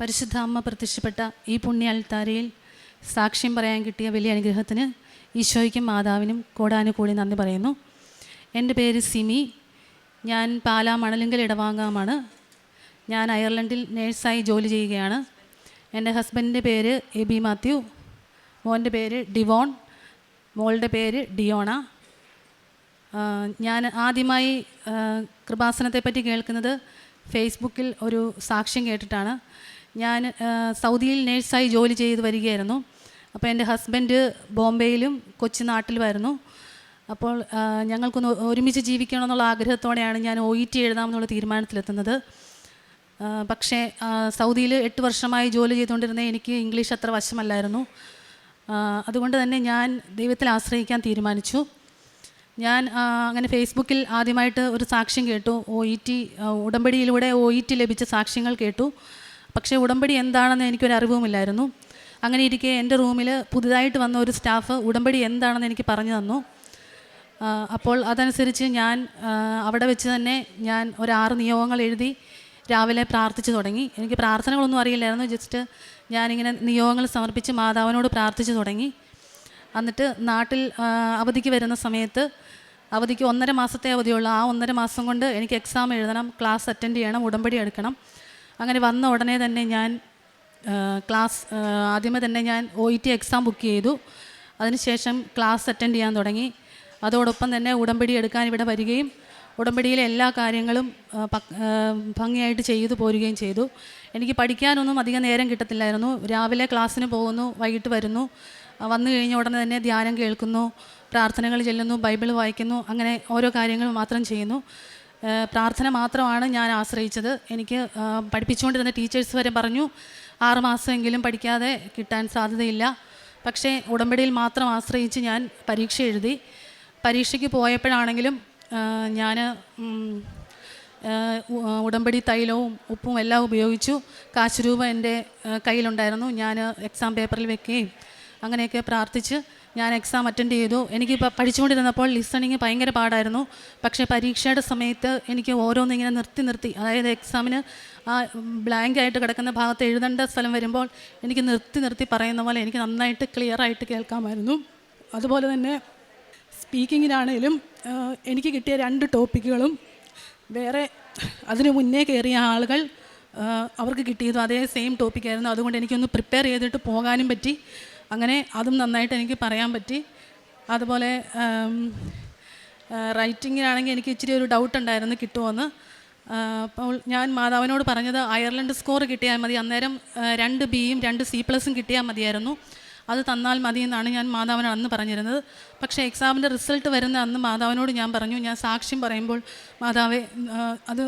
പരിശുദ്ധ അമ്മ പ്രത്യക്ഷപ്പെട്ട ഈ പുണ്യ അൽത്താരയിൽ സാക്ഷ്യം പറയാൻ കിട്ടിയ വലിയ അനുഗ്രഹത്തിന് ഈശോയ്ക്കും മാതാവിനും കോടാനുകൂടി നന്ദി പറയുന്നു. എന്റെ പേര് സിമി. ഞാൻ പാലാ മണലിങ്കൽ ഇടവാങ്ങാമാണ്. ഞാൻ അയർലൻഡിൽ നേഴ്സായി ജോലി ചെയ്യുകയാണ്. എന്റെ ഹസ്ബൻഡിന്റെ പേര് എ ബി മാത്യു. മോന്റെ പേര് ഡിവോൺ. മോളുടെ പേര് ഡിയോണ. ഞാൻ ആദ്യമായി കൃപാസനത്തെപ്പറ്റി കേൾക്കുന്നത് ഫേസ്ബുക്കിൽ ഒരു സാക്ഷ്യം കേട്ടിട്ടാണ്. ഞാൻ സൗദിയിൽ നേഴ്സായി ജോലി ചെയ്ത് വരികയായിരുന്നു. അപ്പോൾ എന്റെ ഹസ്ബൻഡ് ബോംബെയിലും കൊച്ചി നാട്ടിലുമായിരുന്നു അപ്പോൾ ഞങ്ങൾക്കൊന്ന് ഒരുമിച്ച് ജീവിക്കണമെന്നുള്ള ആഗ്രഹത്തോടെയാണ് ഞാൻ ഒ ഇ ടി എഴുതാമെന്നുള്ള തീരുമാനത്തിലെത്തുന്നത്. പക്ഷേ സൗദിയിൽ എട്ട് വർഷമായി ജോലി ചെയ്തുകൊണ്ടിരുന്ന എനിക്ക് ഇംഗ്ലീഷ് അത്ര വശമല്ലായിരുന്നു. അതുകൊണ്ട് തന്നെ ഞാൻ ദൈവത്തിൽ ആശ്രയിക്കാൻ തീരുമാനിച്ചു. ഞാൻ അങ്ങനെ ഫേസ്ബുക്കിൽ ആദ്യമായിട്ട് ഒരു സാക്ഷ്യം കേട്ടു. ഒ ഇ ടി ഉടമ്പടിയിലൂടെ ഒ ഇ ടി ലഭിച്ച സാക്ഷ്യങ്ങൾ കേട്ടു. പക്ഷേ ഉടമ്പടി എന്താണെന്ന് എനിക്കൊരു അറിവുമില്ലായിരുന്നു. അങ്ങനെ ഇരിക്കെ എന്റെ റൂമിൽ പുതുതായിട്ട് വന്ന ഒരു സ്റ്റാഫ് ഉടമ്പടി എന്താണെന്ന് എനിക്ക് പറഞ്ഞു തന്നു. അപ്പോൾ അതനുസരിച്ച് ഞാൻ അവിടെ വെച്ച് തന്നെ ഞാൻ ഒരു ആറ് നിയോഗങ്ങൾ എഴുതി രാവിലെ പ്രാർത്ഥിച്ചു തുടങ്ങി. എനിക്ക് പ്രാർത്ഥനകളൊന്നും അറിയില്ലായിരുന്നു. ജസ്റ്റ് ഞാനിങ്ങനെ നിയോഗങ്ങൾ സമർപ്പിച്ച് മാതാവിനോട് പ്രാർത്ഥിച്ചു തുടങ്ങി. എന്നിട്ട് നാട്ടിൽ അവധിക്ക് വരുന്ന സമയത്ത് അവധിക്ക് ഒന്നര മാസത്തെ അവധിയുള്ളൂ. ആ ഒന്നര മാസം കൊണ്ട് എനിക്ക് എക്സാം എഴുതണം ക്ലാസ് അറ്റൻഡ് ചെയ്യണം ഉടമ്പടി എടുക്കണം. അങ്ങനെ വന്ന ഉടനെ തന്നെ ഞാൻ ക്ലാസ് ആദ്യമേ തന്നെ ഞാൻ O E T exam book ചെയ്തു. അതിനുശേഷം ക്ലാസ് അറ്റൻഡ് ചെയ്യാൻ തുടങ്ങി. അതോടൊപ്പം തന്നെ ഉടമ്പടി എടുക്കാൻ ഇവിടെ വരികയും ഉടമ്പടിയിലെ എല്ലാ കാര്യങ്ങളും ഭംഗിയായിട്ട് ചെയ്തു പോരുകയും ചെയ്തു. എനിക്ക് പഠിക്കാനൊന്നും അധികം നേരം കിട്ടത്തില്ലായിരുന്നു. രാവിലെ ക്ലാസ്സിന് പോകുന്നു വൈകിട്ട് വരുന്നു. വന്നു കഴിഞ്ഞ ഉടനെ തന്നെ ധ്യാനം കേൾക്കുന്നു പ്രാർത്ഥനകൾ ചെല്ലുന്നു ബൈബിൾ വായിക്കുന്നു അങ്ങനെ ഓരോ കാര്യങ്ങൾ മാത്രം ചെയ്യുന്നു. പ്രാർത്ഥന മാത്രമാണ് ഞാൻ ആശ്രയിച്ചത്. എനിക്ക് പഠിപ്പിച്ചുകൊണ്ടിരുന്ന ടീച്ചേഴ്സ് വരെ പറഞ്ഞു ആറുമാസമെങ്കിലും പഠിക്കാതെ കിട്ടാൻ സാധ്യതയില്ല. പക്ഷേ ഉടമ്പടിയിൽ മാത്രം ആശ്രയിച്ച് ഞാൻ പരീക്ഷ എഴുതി. പരീക്ഷയ്ക്ക് പോയപ്പോഴാണെങ്കിലും ഞാൻ ഉടമ്പടി തൈലവും ഉപ്പും എല്ലാം ഉപയോഗിച്ചു. കാശ് രൂപ എന്റെ കയ്യിലുണ്ടായിരുന്നു. ഞാൻ എക്സാം പേപ്പറിൽ വെക്കുകയും അങ്ങനെയൊക്കെ പ്രാർത്ഥിച്ച് ഞാൻ എക്സാം അറ്റൻഡ് ചെയ്തു. എനിക്ക് പഠിച്ചുകൊണ്ടിരുന്നപ്പോൾ ലിസണിങ് ഭയങ്കര പാടായിരുന്നു. പക്ഷേ പരീക്ഷയുടെ സമയത്ത് എനിക്ക് ഓരോന്നിങ്ങനെ നിർത്തി നിർത്തി അതായത് എക്സാമിന് ആ ബ്ലാങ്ക് ആയിട്ട് കിടക്കുന്ന ഭാഗത്ത് എഴുതേണ്ട സ്ഥലം വരുമ്പോൾ എനിക്ക് നിർത്തി നിർത്തി പറയുന്ന പോലെ എനിക്ക് നന്നായിട്ട് ക്ലിയർ ആയിട്ട് കേൾക്കാമായിരുന്നു. അതുപോലെ തന്നെ സ്പീക്കിങ്ങിനാണേലും എനിക്ക് കിട്ടിയ രണ്ട് ടോപ്പിക്കുകളും വേറെ അതിനു മുന്നേ കയറിയ ആളുകൾ അവർക്ക് കിട്ടിയതും അതേ സെയിം ടോപ്പിക്കായിരുന്നു അതുകൊണ്ട് എനിക്കൊന്ന് പ്രിപ്പയർ ചെയ്തിട്ട് പോകാനും പറ്റി. അങ്ങനെ അതും നന്നായിട്ട് എനിക്ക് പറയാൻ പറ്റി. അതുപോലെ റൈറ്റിങ്ങിനാണെങ്കിൽ എനിക്ക് ഇച്ചിരി ഒരു ഡൗട്ട് ഉണ്ടായിരുന്നു കിട്ടുമോയെന്ന് അപ്പോൾ ഞാൻ മാതാവിനോട് പറഞ്ഞത് അയർലൻഡ് സ്കോർ കിട്ടിയാൽ മതി. അന്നേരം രണ്ട് ബിയും രണ്ട് സി പ്ലസും കിട്ടിയാൽ മതിയായിരുന്നു. അത് തന്നാൽ മതി എന്നാണ് ഞാൻ മാതാവിനോട് അന്ന് പറഞ്ഞിരുന്നത്. പക്ഷേ എക്സാമിന്റെ റിസൾട്ട് വരുന്ന അന്ന് മാതാവിനോട് ഞാൻ പറഞ്ഞു ഞാൻ സാക്ഷ്യം പറയുമ്പോൾ മാതാവേ അത്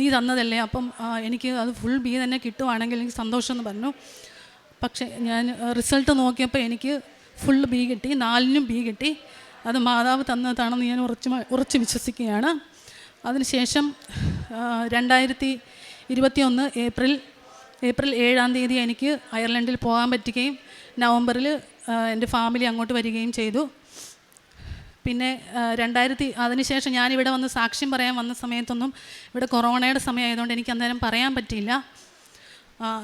നീ തന്നതല്ലേ. അപ്പം എനിക്ക് അത് ഫുൾ ബി തന്നെ കിട്ടുവാണെങ്കിൽ എനിക്ക് സന്തോഷമെന്ന് പറഞ്ഞു. പക്ഷേ ഞാൻ റിസൾട്ട് നോക്കിയപ്പോൾ എനിക്ക് ഫുൾ ബി കിട്ടി നാലിനും ബി കിട്ടി. അത് മാതാവ് തന്നതാണെന്ന് ഞാൻ ഉറച്ച് ഉറച്ച് വിശ്വസിക്കുകയാണ്. അതിനുശേഷം രണ്ടായിരത്തി ഇരുപത്തി ഒന്ന് ഏപ്രിൽ ഏപ്രിൽ ഏഴാം തീയതി എനിക്ക് അയർലൻഡിൽ പോകാൻ പറ്റുകയും നവംബറിൽ എന്റെ ഫാമിലി അങ്ങോട്ട് വരികയും ചെയ്തു. പിന്നെ രണ്ടായിരത്തി അതിനുശേഷം ഞാനിവിടെ വന്ന് സാക്ഷ്യം പറയാൻ വന്ന സമയത്തൊന്നും ഇവിടെ കൊറോണയുടെ സമയമായതുകൊണ്ട് എനിക്ക് അന്നേരം പറയാൻ പറ്റിയില്ല.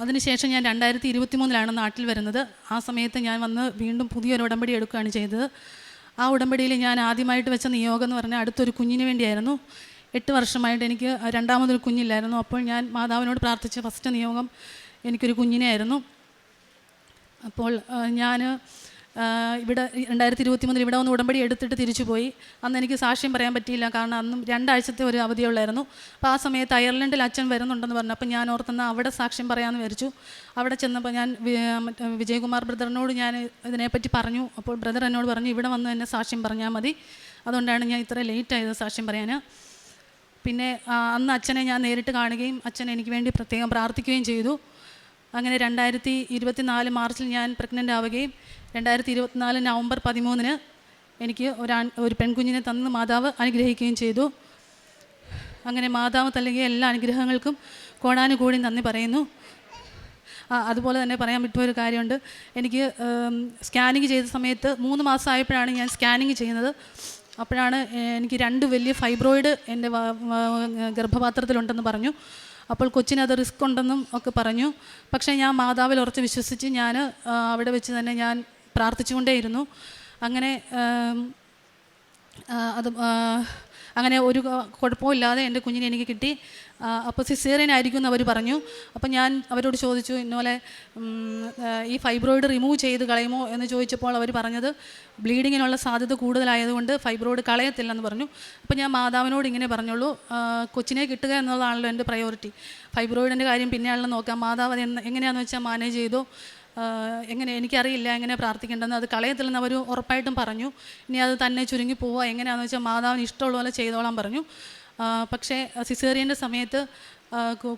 അതിനുശേഷം ഞാൻ രണ്ടായിരത്തി ഇരുപത്തി മൂന്നിലാണ് നാട്ടിൽ വരുന്നത്. ആ സമയത്ത് ഞാൻ വന്ന് വീണ്ടും പുതിയൊരു ഉടമ്പടി എടുക്കുകയാണ് ചെയ്തത്. ആ ഉടമ്പടിയിൽ ഞാൻ ആദ്യമായിട്ട് വെച്ച നിയോഗം എന്ന് പറഞ്ഞാൽ അടുത്തൊരു കുഞ്ഞിന് വേണ്ടിയായിരുന്നു. എട്ട് വർഷമായിട്ട് എനിക്ക് രണ്ടാമതൊരു കുഞ്ഞില്ലായിരുന്നു. അപ്പോൾ ഞാൻ മാതാവിനോട് പ്രാർത്ഥിച്ച ഫസ്റ്റ് നിയോഗം എനിക്കൊരു കുഞ്ഞിനെ ആയിരുന്നു അപ്പോൾ ഞാൻ ഇവിടെ രണ്ടായിരത്തി ഇരുപത്തി മൂന്നിൽ ഇവിടെ ഒന്ന് ഉടമ്പടി എടുത്തിട്ട് തിരിച്ചു പോയി. അന്ന് എനിക്ക് സാക്ഷ്യം പറയാൻ പറ്റിയില്ല. കാരണം അന്നും രണ്ടാഴ്ചത്തെ ഒരു അവധിയുള്ളായിരുന്നു. അപ്പോൾ ആ സമയത്ത് അയർലൻഡിൽ അച്ഛൻ വരുന്നുണ്ടെന്ന് പറഞ്ഞു. അപ്പോൾ ഞാൻ ഓർത്തെന്ന് അവിടെ സാക്ഷ്യം പറയാമെന്ന് വിചാരിച്ചു. അവിടെ ചെന്നപ്പോൾ ഞാൻ വിജയകുമാർ ബ്രദറിനോട് ഞാൻ ഇതിനെപ്പറ്റി പറഞ്ഞു. അപ്പോൾ ബ്രദർ എന്നോട് പറഞ്ഞു ഇവിടെ വന്ന് എന്നെ സാക്ഷ്യം പറഞ്ഞാൽ മതി. അതുകൊണ്ടാണ് ഞാൻ ഇത്ര ലേറ്റ് ആയത് സാക്ഷ്യം പറയാൻ പിന്നെ അന്ന് അച്ഛനെ ഞാൻ നേരിട്ട് കാണുകയും അച്ഛൻ എനിക്ക് വേണ്ടി പ്രത്യേകം പ്രാർത്ഥിക്കുകയും ചെയ്തു. അങ്ങനെ രണ്ടായിരത്തി ഇരുപത്തി നാല് മാർച്ചിൽ ഞാൻ പ്രഗ്നന്റ് ആവുകയും രണ്ടായിരത്തി ഇരുപത്തിനാല് നവംബർ പതിമൂന്നിന് എനിക്ക് ഒരാൺ ഒരു പെൺകുഞ്ഞിനെ തന്ന് മാതാവ് അനുഗ്രഹിക്കുകയും ചെയ്തു. അങ്ങനെ മാതാവ് തല്ലെങ്കിൽ എല്ലാ അനുഗ്രഹങ്ങൾക്കും കോടാനുകൂടി നന്ദി പറയുന്നു. അതുപോലെ തന്നെ പറയാൻ പറ്റുന്ന ഒരു കാര്യമുണ്ട്. എനിക്ക് സ്കാനിങ് ചെയ്ത സമയത്ത് മൂന്ന് മാസം ആയപ്പോഴാണ് ഞാൻ സ്കാനിങ് ചെയ്യുന്നത്. അപ്പോഴാണ് എനിക്ക് രണ്ട് വലിയ ഫൈബ്രോയിഡ് എന്റെ ഗർഭപാത്രത്തിലുണ്ടെന്ന് പറഞ്ഞു. അപ്പോൾ കൊച്ചിന് അത് റിസ്ക് ഉണ്ടെന്നും ഒക്കെ പറഞ്ഞു. പക്ഷേ ഞാൻ മാതാവിൽ ഉറച്ച് വിശ്വസിച്ച് ഞാൻ അവിടെ വെച്ച് തന്നെ ഞാൻ പ്രാർത്ഥിച്ചുകൊണ്ടേയിരുന്നു. അങ്ങനെ അത് അങ്ങനെ ഒരു കുഴപ്പമില്ലാതെ എന്റെ കുഞ്ഞിനെ എനിക്ക് കിട്ടി. അപ്പോൾ സിസേറിയൻ ആയിരിക്കും എന്ന് അവർ പറഞ്ഞു. അപ്പോൾ ഞാൻ അവരോട് ചോദിച്ചു ഇന്നോലെ ഈ ഫൈബ്രോയിഡ് റിമൂവ് ചെയ്ത് കളയുമോ? എന്ന് ചോദിച്ചപ്പോൾ അവർ പറഞ്ഞത് ബ്ലീഡിങ്ങിനുള്ള സാധ്യത കൂടുതലായതുകൊണ്ട് ഫൈബ്രോയിഡ് കളയത്തില്ലെന്ന് പറഞ്ഞു. അപ്പോൾ ഞാൻ മാതാവിനോട് ഇങ്ങനെ പറഞ്ഞുള്ളൂ കൊച്ചിനെ കിട്ടുക എന്നുള്ളതാണല്ലോ എന്റെ പ്രയോറിറ്റി ഫൈബ്രോയിഡിന്റെ കാര്യം പിന്നെയാണല്ലോ നോക്കാം മാതാവ് അത് എങ്ങനെയാണെന്ന് വെച്ചാൽ മാനേജ് ചെയ്തു? എങ്ങനെ എനിക്കറിയില്ല എങ്ങനെ പ്രാർത്ഥിക്കേണ്ടെന്ന് അത് കളയത്തില്ലെന്ന് അവർ ഉറപ്പായിട്ടും പറഞ്ഞു. ഇനി അത് തന്നെ ചുരുങ്ങി പോവുക. എങ്ങനെയാണെന്ന് വെച്ചാൽ മാതാവിന് ഇഷ്ടമുള്ള പോലെ ചെയ്തോളാൻ പറഞ്ഞു. പക്ഷേ സിസേറിയന്റെ സമയത്ത്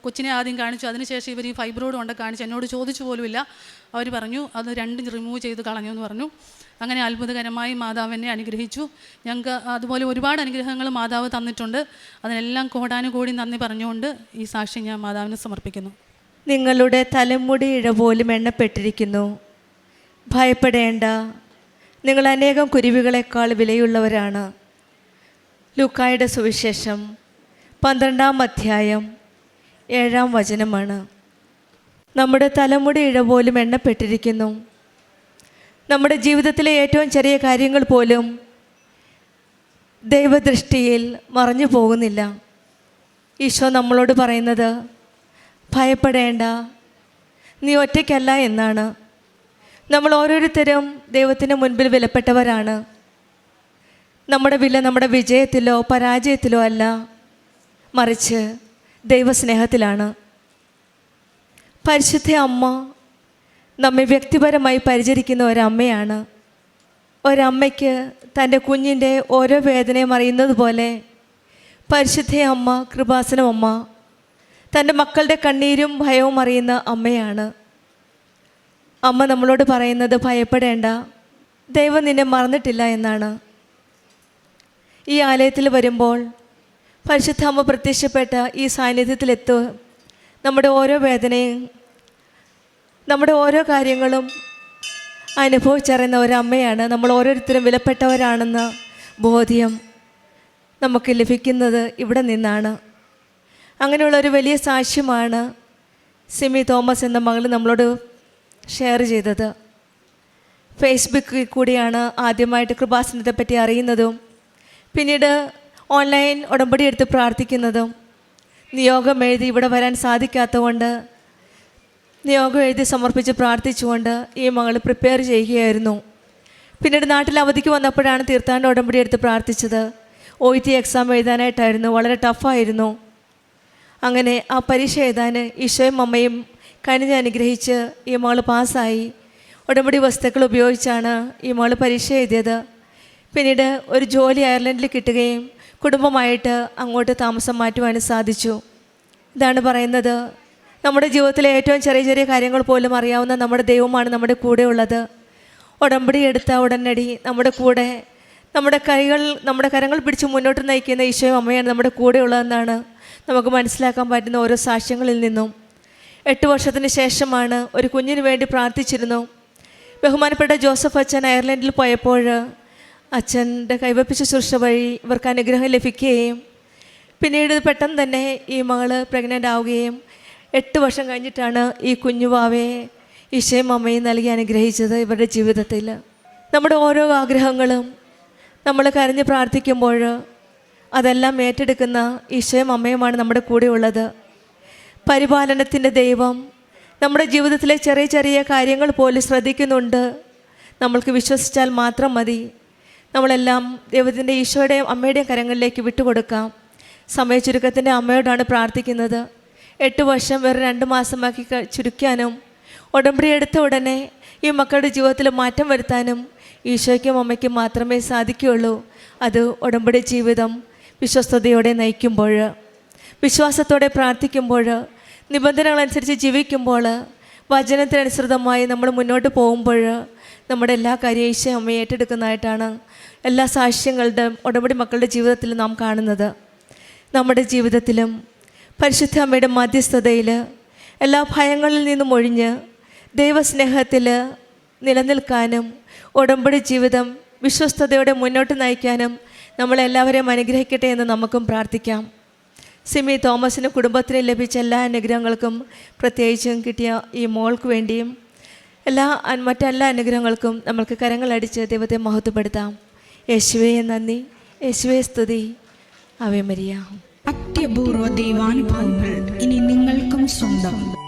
കൊച്ചിനെ ആദ്യം കാണിച്ചു. അതിനുശേഷം ഇവർ ഈ ഫൈബ്രോയിഡ് കൊണ്ട് കാണിച്ചു. എന്നോട് ചോദിച്ചു പോലുമില്ല. അവർ പറഞ്ഞു അത് രണ്ടും റിമൂവ് ചെയ്ത് കളഞ്ഞു എന്ന് പറഞ്ഞു. അങ്ങനെ അത്ഭുതകരമായി മാതാവ് എന്നെ അനുഗ്രഹിച്ചു. ഞങ്ങൾക്ക് അതുപോലെ ഒരുപാട് അനുഗ്രഹങ്ങൾ മാതാവ് തന്നിട്ടുണ്ട്. അതിനെല്ലാം കോടാനുകൂടി നന്ദി പറഞ്ഞുകൊണ്ട് ഈ സാക്ഷ്യം ഞാൻ മാതാവിന് സമർപ്പിക്കുന്നു. നിങ്ങളുടെ തലമുടി ഇഴ പോലും എണ്ണപ്പെട്ടിരിക്കുന്നു. ഭയപ്പെടേണ്ട. നിങ്ങൾ അനേകം കുരുവികളെക്കാൾ വിലയുള്ളവരാണ്. ലുക്കായുടെ സുവിശേഷം പന്ത്രണ്ടാം അധ്യായം ഏഴാം വചനമാണ്. നമ്മുടെ തലമുടി ഇഴ പോലും എണ്ണപ്പെട്ടിരിക്കുന്നു. നമ്മുടെ ജീവിതത്തിലെ ഏറ്റവും ചെറിയ കാര്യങ്ങൾ പോലും ദൈവദൃഷ്ടിയിൽ മറഞ്ഞു പോകുന്നില്ല. ഈശോ നമ്മളോട് പറയുന്നത് ഭയപ്പെടേണ്ട. നീ ഒറ്റയ്ക്കല്ല എന്നാണ്. നമ്മൾ ഓരോരുത്തരും ദൈവത്തിന് മുൻപിൽ വിലപ്പെട്ടവരാണ്. നമ്മുടെ വില നമ്മുടെ വിജയത്തിലോ പരാജയത്തിലോ അല്ല. മറിച്ച് ദൈവസ്നേഹത്തിലാണ്. പരിശുദ്ധ അമ്മ നമ്മെ വ്യക്തിപരമായി പരിചരിക്കുന്ന ഒരമ്മയാണ്. ഒരമ്മയ്ക്ക് തന്റെ കുഞ്ഞിന്റെ ഓരോ വേദനയും അറിയുന്നത് പോലെ പരിശുദ്ധ അമ്മ കൃപാസനം അമ്മ തന്റെ മക്കളുടെ കണ്ണീരും ഭയവും അറിയുന്ന അമ്മയാണ്. അമ്മ നമ്മളോട് പറയുന്നത് ഭയപ്പെടേണ്ട. ദൈവം നിന്നെ മറന്നിട്ടില്ല എന്നാണ്. ഈ ആലയത്തിൽ വരുമ്പോൾ പരിശുദ്ധ അമ്മ പ്രത്യക്ഷപ്പെട്ട ഈ സാന്നിധ്യത്തിലെത്തു നമ്മുടെ ഓരോ വേദനയും നമ്മുടെ ഓരോ കാര്യങ്ങളും അനുഭവിച്ചറിയുന്ന ഒരമ്മയാണ്. നമ്മൾ ഓരോരുത്തരും വിലപ്പെട്ടവരാണെന്ന ബോധ്യം നമുക്ക് ലഭിക്കുന്നത് ഇവിടെ നിന്നാണ്. അങ്ങനെയുള്ള ഒരു വലിയ സാക്ഷ്യമാണ് സിമി തോമസ് എന്ന മകൾ നമ്മളോട് ഷെയർ ചെയ്തത്. ഫേസ്ബുക്കിൽ കൂടിയാണ് ആദ്യമായിട്ട് കൃപാസനത്തെ പറ്റി അറിയുന്നതും പിന്നീട് ഓൺലൈൻ ഉടമ്പടി എടുത്ത് പ്രാർത്ഥിക്കുന്നതും. നിയോഗം എഴുതി ഇവിടെ വരാൻ സാധിക്കാത്തതുകൊണ്ട് നിയോഗം എഴുതി സമർപ്പിച്ച് പ്രാർത്ഥിച്ചുകൊണ്ട് ഈ മകൾ പ്രിപ്പയർ ചെയ്യുകയായിരുന്നു. പിന്നീട് നാട്ടിൽ അവധിക്ക് വന്നപ്പോഴാണ് തീർത്ഥാടന ഉടമ്പടി എടുത്ത് പ്രാർത്ഥിച്ചത്. ഒ ടി എക്സാം എഴുതാനായിട്ടായിരുന്നു വളരെ ടഫായിരുന്നു അങ്ങനെ ആ പരീക്ഷ എഴുതാൻ ഈശോയും അമ്മയും കനിഞ്ഞ് അനുഗ്രഹിച്ച് ഈ മോൾ പാസ്സായി. ഉടമ്പടി വസ്തുക്കൾ ഉപയോഗിച്ചാണ് ഈ മോൾ പരീക്ഷ എഴുതിയത്. പിന്നീട് ഒരു ജോലി അയർലൻഡിൽ കിട്ടുകയും കുടുംബമായിട്ട് അങ്ങോട്ട് താമസം മാറ്റുവാനും സാധിച്ചു. ഇതാണ് പറയുന്നത്. നമ്മുടെ ജീവിതത്തിലെ ഏറ്റവും ചെറിയ ചെറിയ കാര്യങ്ങൾ പോലും അറിയാവുന്ന നമ്മുടെ ദൈവമാണ് നമ്മുടെ കൂടെ ഉള്ളത്. ഉടമ്പടി എടുത്ത ഉടനടി നമ്മുടെ കൂടെ നമ്മുടെ കൈകൾ നമ്മുടെ കരങ്ങൾ പിടിച്ച് മുന്നോട്ട് നയിക്കുന്ന ഈശോയും അമ്മയാണ് നമ്മുടെ കൂടെ ഉള്ളതെന്നാണ് നമുക്ക് മനസ്സിലാക്കാൻ പറ്റുന്ന ഓരോ സാക്ഷ്യങ്ങളിൽ നിന്നും. എട്ട് വർഷത്തിന് ശേഷമാണ് ഒരു കുഞ്ഞിന് വേണ്ടി പ്രാർത്ഥിച്ചിരുന്നു. ബഹുമാനപ്പെട്ട ജോസഫ് അച്ഛൻ അയർലൻഡിൽ പോയപ്പോൾ അച്ഛന്റെ കൈവപ്പിച്ച ശുശ്രൂഷ വഴി ഇവർക്ക് അനുഗ്രഹം ലഭിക്കുകയും പിന്നീട് പെട്ടെന്ന് തന്നെ ഈ മകൾ പ്രഗ്നന്റ് ആവുകയും എട്ട് വർഷം കഴിഞ്ഞിട്ടാണ് ഈ കുഞ്ഞുവാവയെ ഈശയും അമ്മയും നൽകി അനുഗ്രഹിച്ചത് ഇവരുടെ ജീവിതത്തിൽ. നമ്മുടെ ഓരോ ആഗ്രഹങ്ങളും നമ്മൾ കരഞ്ഞ് പ്രാർത്ഥിക്കുമ്പോൾ അതെല്ലാം ഏറ്റെടുക്കുന്ന ഈശോയും അമ്മയുമാണ് നമ്മുടെ കൂടെ ഉള്ളത് പരിപാലനത്തിന്റെ ദൈവം നമ്മുടെ ജീവിതത്തിലെ ചെറിയ ചെറിയ കാര്യങ്ങൾ പോലും ശ്രദ്ധിക്കുന്നുണ്ട്. നമ്മൾക്ക് വിശ്വസിച്ചാൽ മാത്രം മതി. നമ്മളെല്ലാം ദൈവത്തിന്റെ ഈശോയുടെയും അമ്മയുടെയും കരങ്ങളിലേക്ക് വിട്ടുകൊടുക്കാം. സമയ ചുരുക്കത്തിന്റെ അമ്മയോടാണ് പ്രാർത്ഥിക്കുന്നത്. എട്ട് വർഷം വെറും രണ്ട് മാസമാക്കി ചുരുക്കാനും ഉടമ്പടി എടുത്ത ഉടനെ ഈ മക്കളുടെ ജീവിതത്തിൽ മാറ്റം വരുത്താനും ഈശോയ്ക്കും അമ്മയ്ക്കും മാത്രമേ സാധിക്കുകയുള്ളൂ. അത് ഉടമ്പടി ജീവിതം വിശ്വസ്തയോടെ നയിക്കുമ്പോൾ വിശ്വാസത്തോടെ പ്രാർത്ഥിക്കുമ്പോൾ നിബന്ധനകളനുസരിച്ച് ജീവിക്കുമ്പോൾ വചനത്തിനനുസൃതമായി നമ്മൾ മുന്നോട്ട് പോകുമ്പോൾ നമ്മുടെ എല്ലാ കാര്യവും അമ്മയെ അമ്മ ഏറ്റെടുക്കുന്നതായിട്ടാണ് എല്ലാ സാക്ഷ്യങ്ങളുടെ ഉടമ്പടി മക്കളുടെ ജീവിതത്തിൽ നാം കാണുന്നത്. നമ്മുടെ ജീവിതത്തിലും പരിശുദ്ധ അമ്മയുടെ മധ്യസ്ഥതയിൽ എല്ലാ ഭയങ്ങളിൽ നിന്നും ഒഴിഞ്ഞ് ദൈവസ്നേഹത്തിൽ നിലനിൽക്കാനും ഉടമ്പടി ജീവിതം വിശ്വസ്തയോടെ മുന്നോട്ട് നയിക്കാനും നമ്മളെല്ലാവരെയും അനുഗ്രഹിക്കട്ടെ എന്ന് നമുക്കും പ്രാർത്ഥിക്കാം. സിമി തോമസിന് കുടുംബത്തിന് ലഭിച്ച എല്ലാ അനുഗ്രഹങ്ങൾക്കും പ്രത്യേകിച്ചും കിട്ടിയ ഈ മോൾക്ക് വേണ്ടിയും എല്ലാ മറ്റെല്ലാ അനുഗ്രഹങ്ങൾക്കും നമ്മൾക്ക് കരങ്ങളടിച്ച് ദൈവത്തെ മഹത്വപ്പെടുത്താം. യേശുവേ നന്ദി. യേശുവേ സ്തുതി. Ave Maria. അത്യപൂർവ ദൈവാനുഭവങ്ങൾ ഇനി നിങ്ങൾക്കും സ്വന്തം.